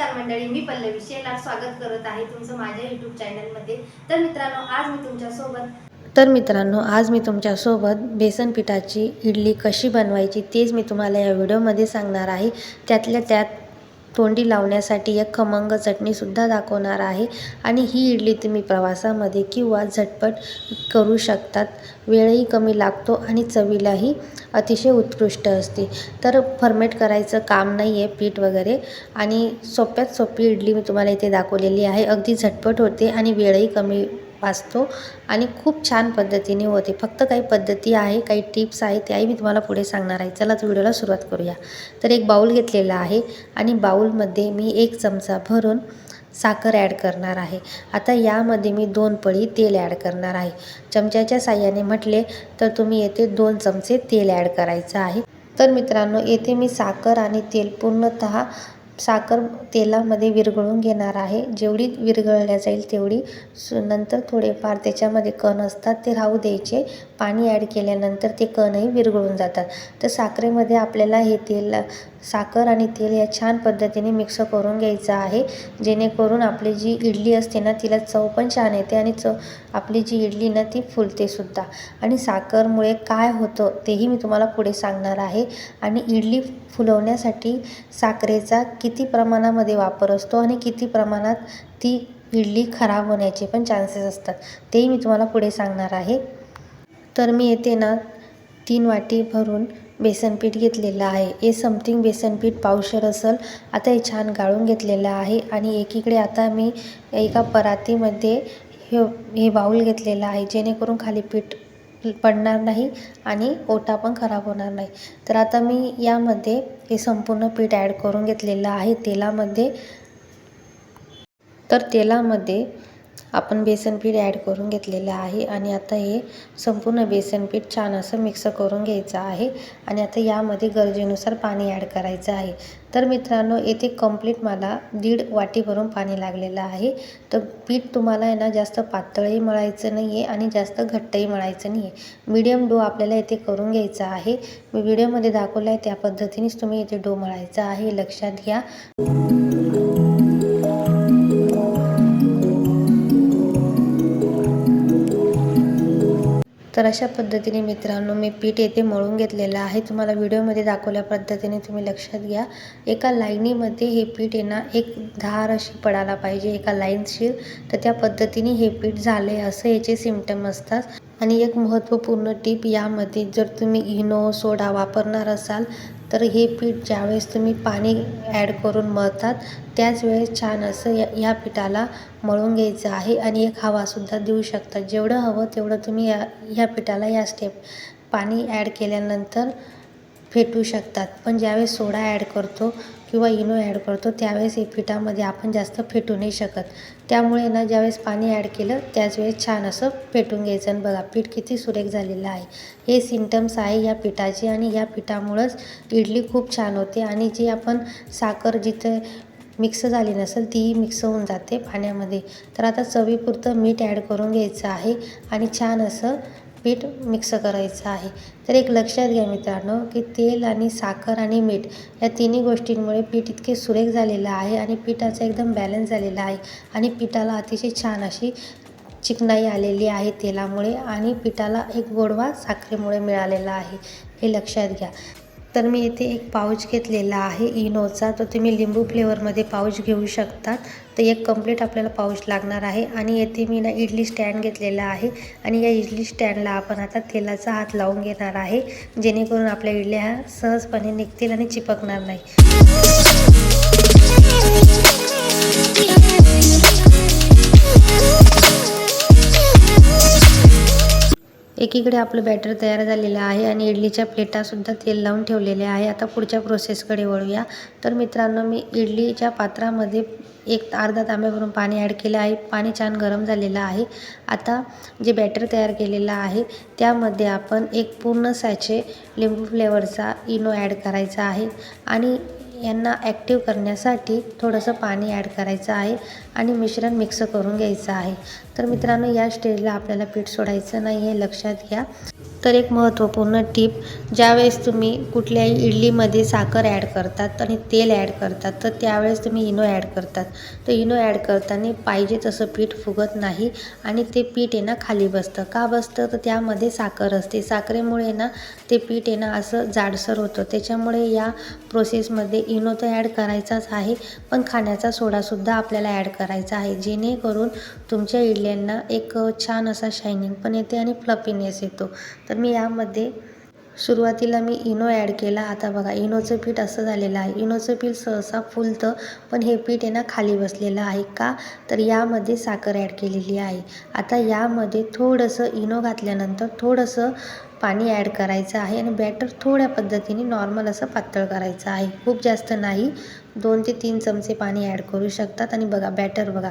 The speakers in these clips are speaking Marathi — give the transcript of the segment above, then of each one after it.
नमस्कार मंडळी मी पल्लवी शेलार स्वागत करत आहे तुमचं माझ्या यूट्यूब चॅनलमध्ये तर मित्रांनो आज मी तुमच्यासोबत तर मित्रांनो आज मी तुमच्यासोबत बेसन पिठाची इडली कशी बनवायची तेच मी तुम्हाला या व्हिडिओमध्ये सांगणार आहे. त्यातल्या त्यात तोंडी लावण्यासाठी एक खमंग चटणीसुद्धा दाखवणार आहे. आणि ही इडली तुम्ही प्रवासामध्ये किंवा झटपट करू शकतात. वेळही कमी लागतो आणि चवीलाही अतिशय उत्कृष्ट असते. तर फर्मेट करायचं काम नाही आहे पीठ वगैरे. आणि सोप्यात सोपी इडली मी तुम्हाला इथे दाखवलेली आहे. अगदी झटपट होते आणि वेळही कमी वाचतो आणि खूप छान पद्धतीने होते. फक्त काही पद्धती आहे काही टिप्स आहेत त्याही मी तुम्हाला पुढे सांगणार आहे. चला व्हिडिओला सुरुवात करूया. तर एक बाऊल घेतलेला आहे आणि बाऊलमध्ये मी एक चमचा भरून साखर ॲड करणार आहे. आता यामध्ये मी दोन पळी तेल ॲड करणार आहे. चमच्याच्या साह्याने म्हटले तर तुम्ही येथे दोन चमचे तेल ॲड करायचं आहे. तर मित्रांनो येथे मी साखर आणि तेल पूर्णतः साखर तेलामध्ये विरघळून घेणार आहे. जेवढी विरघळल्या जाईल तेवढी सु नंतर थोडेफार त्याच्यामध्ये कण असतात ते राहू द्यायचे. पाणी ॲड केल्यानंतर ते कणही विरघळून जातात. तर साखरेमध्ये आपल्याला हे तेल साखर आणि तेल या छान पद्धतीने मिक्स करून घ्यायचं आहे. जेणेकरून आपली जी इडली असते ना तिला चव पण छान येते आणि चव आपली जी इडली ना ती फुलते सुद्धा. आणि साखरमुळे काय होतं तेही मी तुम्हाला पुढे सांगणार आहे. आणि इडली फुलवण्यासाठी साखरेचा किती प्रमाणामध्ये वापर असतो आणि किती प्रमाणात ती इडली खराब होण्याचे पण चान्सेस असतात. तेही मी तुम्हाला पुढे सांगणार आहे. तर मी येते ना तीन वाटी भरून बेसनपीठ घेतलेलं आहे. हे समथिंग बेसनपीठ पावशर असेल. आता हे छान गाळून घेतलेलं आहे आणि एकीकडे आता मी एका परातीमध्ये हे हे बाऊल घेतलेलं आहे जेणेकरून खाली पीठ पडणार नाही आणि ओटा पण खराब होणार नाही. तर आता मी यामध्ये हे संपूर्ण पीठ ॲड करून घेतलेलं आहे तेलामध्ये. तर तेलामध्ये आपण बेसन पीठ ॲड करून घेतलेलं आहे आणि आता हे संपूर्ण बेसन पीठ छान असं मिक्स करून घ्यायचं आहे. आणि आता यामध्ये गरजेनुसार पाणी ॲड करायचं आहे. तर मित्रांनो येथे कंप्लीट मला दीड वाटी भरून पाणी लागलेलं आहे. तर पीठ तुम्हाला आहे ना जास्त पातळही मळायचं नाही आहे आणि जास्त घट्टही मळायचं नाही आहे मीडियम डो आपल्याला येथे करून घ्यायचा आहे. मी व्हिडिओमध्ये दाखवलं आहे त्या पद्धतीनेच तुम्ही इथे डो मळायचा आहे. लक्षात घ्या. तर अशा पद्धतीने मित्रांनो मी पीठ येथे मळून घेतलेलं आहे. तुम्हाला व्हिडिओमध्ये दाखवल्या पद्धतीने तुम्ही लक्षात घ्या. एका लाईनीमध्ये हे पीठ येणार एक धार अशी पडायला पाहिजे एका लाईनशीर. तर त्या पद्धतीने हे पीठ झाले असं याचे सिमटम असतात. आणि एक महत्त्वपूर्ण टीप यामध्ये जर तुम्ही इनो सोडा वापरणार असाल तर हे पीठ ज्यावेळेस तुम्ही पाणी ॲड करून मळतात त्याच वेळेस छान असं या या पिठाला मळून घ्यायचं आहे आणि एक हवासुद्धा देऊ शकता. जेवढं हवं तेवढं तुम्ही या ह्या पिठाला या स्टेप पाणी ॲड केल्यानंतर फेटू शकतात. पण ज्यावेळेस सोडा ॲड करतो किंवा इनो ॲड करतो त्यावेळेस हे पिठामध्ये आपण जास्त फेटू नाही शकत. त्यामुळे ना ज्यावेळेस पाणी ॲड केलं त्याच वेळेस छान असं फेटून घ्यायचं. आणि बघा पीठ किती सुरेख झालेलं आहे. हे सिमटम्स आहे या पिठाचे आणि या पिठामुळंच इडली खूप छान होते. आणि जी आपण साखर जिथे मिक्स झाली नसेल तीही मिक्स होऊन जाते पाण्यामध्ये. तर आता चवीपुरतं मीठ ॲड करून घ्यायचं आहे. आणि छान असं पीठ मिक्स करायचं आहे. तर एक लक्षात घ्या मित्रांनो की तेल आणि साखर आणि मीठ या तिन्ही गोष्टींमुळे पीठ इतके सुरेख झालेलं आहे आणि पिठाचा एकदम बॅलन्स झालेला आहे. आणि पिठाला अतिशय छान अशी चिकनाई आलेली आहे तेलामुळे आणि पिठाला एक गोडवा साखरेमुळे मिळालेला आहे. हे लक्षात घ्या. तर मी इथे एक पाऊच घेतलेला आहे इनोचा. तो तुम्ही लिंबू फ्लेवरमध्ये पाऊच घेऊ शकतात. तर एक कंप्लीट आपल्याला पाऊच लागणार आहे. आणि येथे मी ना इडली स्टँड घेतलेला आहे. आणि या इडली स्टँडला आपण आता तेलाचा हात लावून घेणार आहे जेणेकरून आपल्या इडल्या ह्या सहजपणे निघतील आणि चिपकणार नाही. एकीकडे आपलं बॅटर तयार झालेलं आहे आणि इडलीच्या प्लेटासुद्धा तेल लावून ठेवलेले आहे. आता पुढच्या प्रोसेसकडे वळूया. तर मित्रांनो मी इडलीच्या पात्रामध्ये एक अर्धा तांब्यावरून पाणी ॲड केलं आहे. पाणी छान गरम झालेलं आहे. आता जे बॅटर तयार केलेलं आहे त्यामध्ये आपण एक पूर्ण सॅचे लिंबू फ्लेवरचा इनो ॲड करायचा आहे. आणि यांना ॲक्टिव्ह करण्यासाठी थोडंसं पाणी ॲड करायचं आहे आणि मिश्रण मिक्स करून घ्यायचं आहे. तर मित्रांनो या स्टेजला आपल्याला पीठ सोडायचं नाही आहे लक्षात घ्या. तर एक महत्त्वपूर्ण टीप ज्यावेळेस तुम्ही कुठल्याही इडलीमध्ये साखर ॲड करतात आणि तेल ॲड करतात तर त्यावेळेस तुम्ही इनो ॲड करतात. तर इनो ॲड करताना पाहिजे तसं पीठ फुगत नाही आणि ते पीठ आहे ना खाली बसतं. का बसतं? तर त्यामध्ये साखर असते. साखरेमुळे ना ते पीठ आहे ना असं जाडसर होतं. त्याच्यामुळे या प्रोसेसमध्ये इनो तर ॲड करायचाच आहे पण खाण्याचा सोडासुद्धा आपल्याला ॲड करायचा आहे. जेणेकरून तुमच्या इडल्यांना एक छान असा शायनिंग पण येते आणि फ्लफीनेस येतो. तर मी यामध्ये सुरुवातीला मी इनो ॲड केला. आता बघा इनोचं पीठ असं झालेलं आहे. इनोचं पीठ सहसा फुलतं पण हे पीठ आहे ना खाली बसलेलं आहे का? तर यामध्ये साखर ॲड केलेली आहे. आता यामध्ये थोडंसं इनो घातल्यानंतर थोडंसं पाणी ॲड करायचं आहे आणि बॅटर थोड्या पद्धतीने नॉर्मल असं पातळ करायचं आहे. खूप जास्त नाही दोन ते तीन चमचे पाणी ॲड करू शकतात. आणि बघा बॅटर बघा.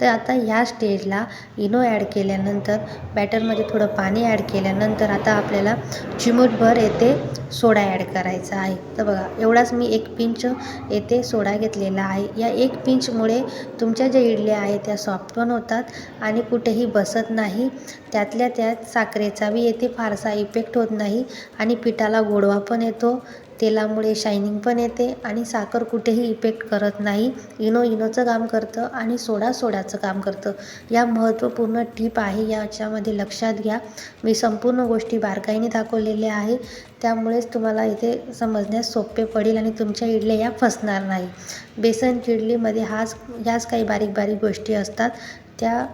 तर आता ह्या स्टेजला इनो ॲड केल्यानंतर बॅटरमध्ये थोडं पाणी ॲड केल्यानंतर आता आपल्याला चिमूटभर येथे सोडा ॲड करायचा आहे. तर बघा एवढाच मी एक पिंच येथे सोडा घेतलेला आहे. या एक पिंचमुळे तुमच्या ज्या इडल्या आहेत त्या सॉफ्ट पण होतात आणि कुठेही बसत नाही. त्यातल्या त्यात साखरेचा बी येथे फारसा इफेक्ट होत नाही आणि पिठाला गोडवा पण येतो. तेलामुळे शायनिंग पण येते आणि साखर कुठेही इफेक्ट करत नाही. इनो इनोचं काम करतं आणि सोडा सोडाचं काम करतं. या महत्त्वपूर्ण टीप आहे याच्यामध्ये लक्षात घ्या. मी संपूर्ण गोष्टी बारकाईने दाखवलेल्या आहे. त्यामुळेच तुम्हाला इथे समजण्यास सोपे पडेल आणि तुमच्या इडल्या या फसणार नाही. बेसन इडलीमध्ये हाच ह्याच काही बारीक बारीक गोष्टी असतात. त्या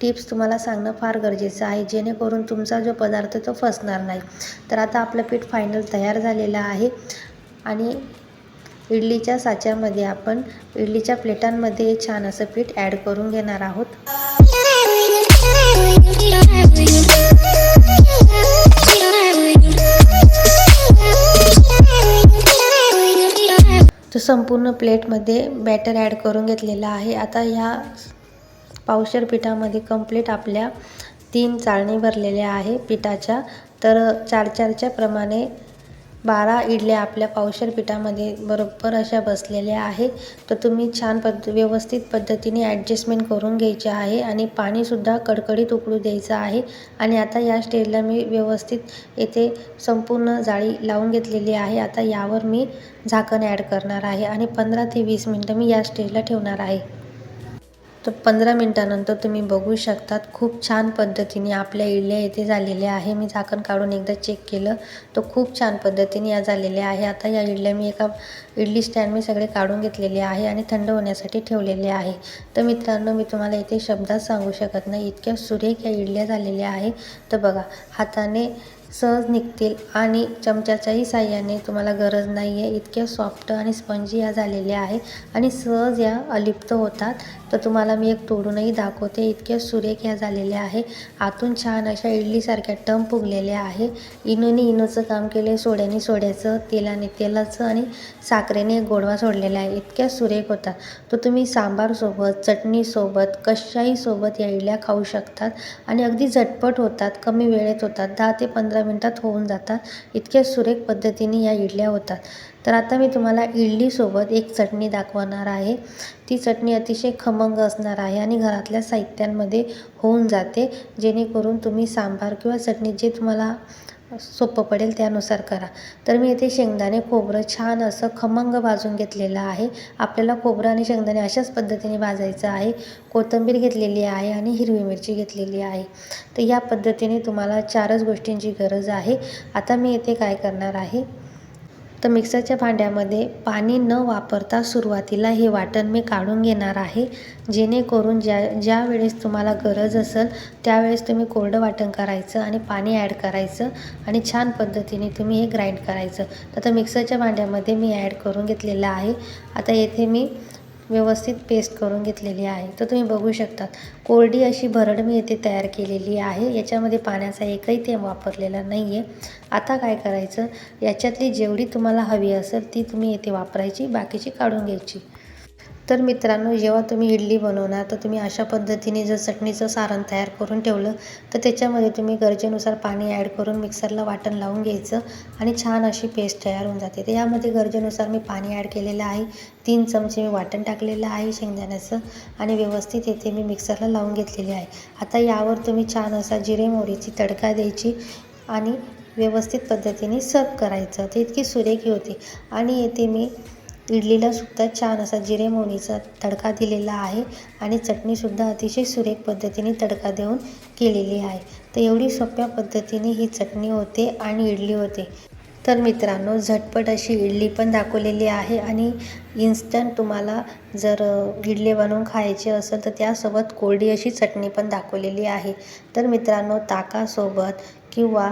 टिप्स तुम्हाला सांगणं फार गरजेचं आहे. जेणेकरून तुमचा जो पदार्थ तो फसणार नाही. तर आता आपलं पीठ फायनल तयार झालेलं आहे. आणि इडलीच्या साच्यामध्ये आपण इडलीच्या प्लेटांमध्ये छान असं पीठ ॲड करून घेणार आहोत. तो संपूर्ण प्लेटमध्ये बॅटर ॲड करून घेतलेलं आहे. आता ह्या पावशर पिठामध्ये कंप्लीट आपल्या तीन चाळणी भरलेल्या आहे पिठाच्या. तर चार चारच्या प्रमाणे बारा इडल्या आपल्या पावशर पिठामध्ये बरोबर अशा बसलेल्या आहे तर तुम्ही छान पद्ध व्यवस्थित पद्धतीने ॲडजस्टमेंट करून घ्यायचे आहे आणि पाणीसुद्धा कडकडीत उकळू द्यायचं आहे. आणि आता या स्टेजला मी व्यवस्थित येथे संपूर्ण जाळी लावून घेतलेली आहे. आता यावर मी झाकण ॲड करणार आहे आणि पंधरा ते वीस मिनटं मी या स्टेजला ठेवणार आहे. तर पंधरा मिनटानंतर तुम्ही बघू शकतात. खूप छान पद्धतीने आपल्या इडल्या येथे झालेल्या आहे. मी झाकण काढून एकदा चेक केलं. तर खूप छान पद्धतीने या झालेल्या आहे. आता या इडल्या मी एका इडली स्टँड मी सगळे काढून घेतलेले आहे आणि थंड होण्यासाठी ठेवलेले आहे. तर मित्रांनो मी तुम्हाला इथे शब्दात सांगू शकत नाही. इतक्या सुरेख या इडल्या झालेल्या आहे. तर बघा हाताने सहज निघतील आणि चमच्याच्याही साह्याने तुम्हाला गरज नाही आहे इतक्या सॉफ्ट आणि स्पंजी या झालेल्या आहे आणि सहज या अलिप्त होतात. तर तुम्हाला मी एक तोडूनही दाखवते. इतक्या सुरेख ह्या झालेल्या आहे. आतून छान अशा इडलीसारख्या टम फुगलेल्या आहे. इनोने इनोचं काम केले. सोड्याने सोड्याचं तेलाने तेलाचं आणि साखरेने गोडवा सोडलेला आहे. इतक्या सुरेख होतात तर तुम्ही सांबारसोबत चटणीसोबत कशाही सोबत या इडल्या खाऊ शकतात आणि अगदी झटपट होतात. कमी वेळेत होतात. दहा ते पंधरा मिनटात होऊन जातात. इतक्या सुरेख पद्धतीने या इडल्या होतात. तर आता मी तुम्हाला इडलीसोबत एक चटणी दाखवणार आहे. ती चटणी अतिशय खमंग असणार आहे आणि घरातल्या साहित्यांमध्ये होऊन जाते. जेणेकरून तुम्ही सांबार किंवा चटणी जे तुम्हाला सोपं पडेल त्यानुसार करा. तर मी इथे शेंगदाणे खोबरं छान असं खमंग भाजून घेतलेलं आहे. आपल्याला खोबरं आणि शेंगदाणे अशाच पद्धतीने भाजायचं आहे. कोथिंबीर घेतलेली आहे आणि हिरवी मिरची घेतलेली आहे. तर या पद्धतीने तुम्हाला चारच गोष्टींची गरज आहे. आता मी इथे काय करणार आहे? तर मिक्सरच्या भांड्यामध्ये पाणी न वापरता सुरुवातीला हे वाटण मी काढून घेणार आहे. जेणेकरून ज्या ज्या वेळेस तुम्हाला गरज असेल त्यावेळेस तुम्ही कोरडं वाटण करायचं आणि पाणी ॲड करायचं आणि छान पद्धतीने तुम्ही हे ग्राइंड करायचं. तर मिक्सरच्या भांड्यामध्ये मी ॲड करून घेतलेलं आहे. आता येथे मी व्यवस्थित पेस्ट करून घेतलेली आहे. तर तुम्ही बघू शकतात कोरडी अशी भरड मी येथे तयार केलेली आहे. याच्यामध्ये पाण्याचा एकही थेंब वापरलेला नाही आहे आता काय करायचं? याच्यातली जेवढी तुम्हाला हवी असेल ती तुम्ही येथे वापरायची बाकीची काढून घ्यायची. तर मित्रांनो जेव्हा तुम्ही इडली बनवणार तर तुम्ही अशा पद्धतीने जर चटणीचं सारण तयार करून ठेवलं तर त्याच्यामध्ये तुम्ही गरजेनुसार पाणी ॲड करून मिक्सरला वाटण लावून घ्यायचं आणि छान अशी पेस्ट तयार होऊन जाते. तर यामध्ये गरजेनुसार मी पाणी ॲड केलेलं आहे. तीन चमचे मी वाटण टाकलेलं आहे शेंगदाण्याचं आणि व्यवस्थित येथे मी मिक्सरला लावून घेतलेले आहे. आता यावर तुम्ही छान असा जिरे मोहरीची तडका द्यायची आणि व्यवस्थित पद्धतीने सर्व करायचं. ते इतकी सुरेखी होती. आणि येथे मी इडलीला सुद्धा छान असा जिरे मोहरीचा तडका दिलेला आहे आणि चटणीसुद्धा अतिशय सुरेख पद्धतीने तडका देऊन केलेली आहे. तर एवढी सोप्या पद्धतीने ही चटणी होते आणि इडली होते. तर मित्रांनो झटपट अशी इडली पण दाखवलेली आहे आणि इन्स्टंट तुम्हाला जर इडले इडली बनवून खायची असेल तर त्यासोबत कोरडी अशी चटणी पण दाखवलेली आहे. तर मित्रांनो ताकासोबत किंवा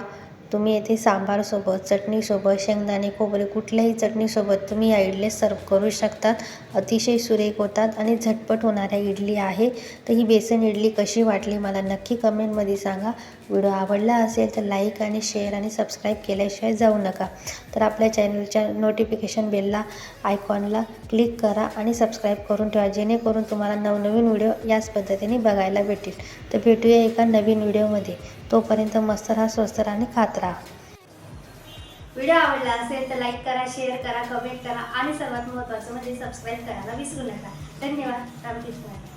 तुम्ही येथे सांबारसोबत चटणीसोबत शेंगदाणे खोबरे कुठल्याही चटणीसोबत तुम्ही या इडल्या सर्व करू शकतात. अतिशय सुरेख होतात आणि झटपट होणाऱ्या इडली आहे. तर ही बेसन इडली कशी वाटली मला नक्की कमेंटमध्ये सांगा. व्हिडिओ आवडला असेल तर लाईक आणि शेअर आणि सबस्क्राईब केल्याशिवाय जाऊ नका. तर आपल्या चॅनलच्या नोटिफिकेशन बेलला आयकॉनला क्लिक करा आणि सबस्क्राईब करून ठेवा जेणेकरून तुम्हाला नवनवीन व्हिडिओ याच पद्धतीने बघायला भेटेल तर भेटूया एका नवीन व्हिडिओमध्ये. तोपर्यंत मस्त राहा स्वस्त राहा आणि खात राहा. व्हिडिओ आवडला असेल तर लाईक करा शेअर करा कमेंट करा आणि सर्वात महत्त्वाचं म्हणजे सबस्क्राईब करायला विसरू नका. धन्यवाद. रामकृष्ण.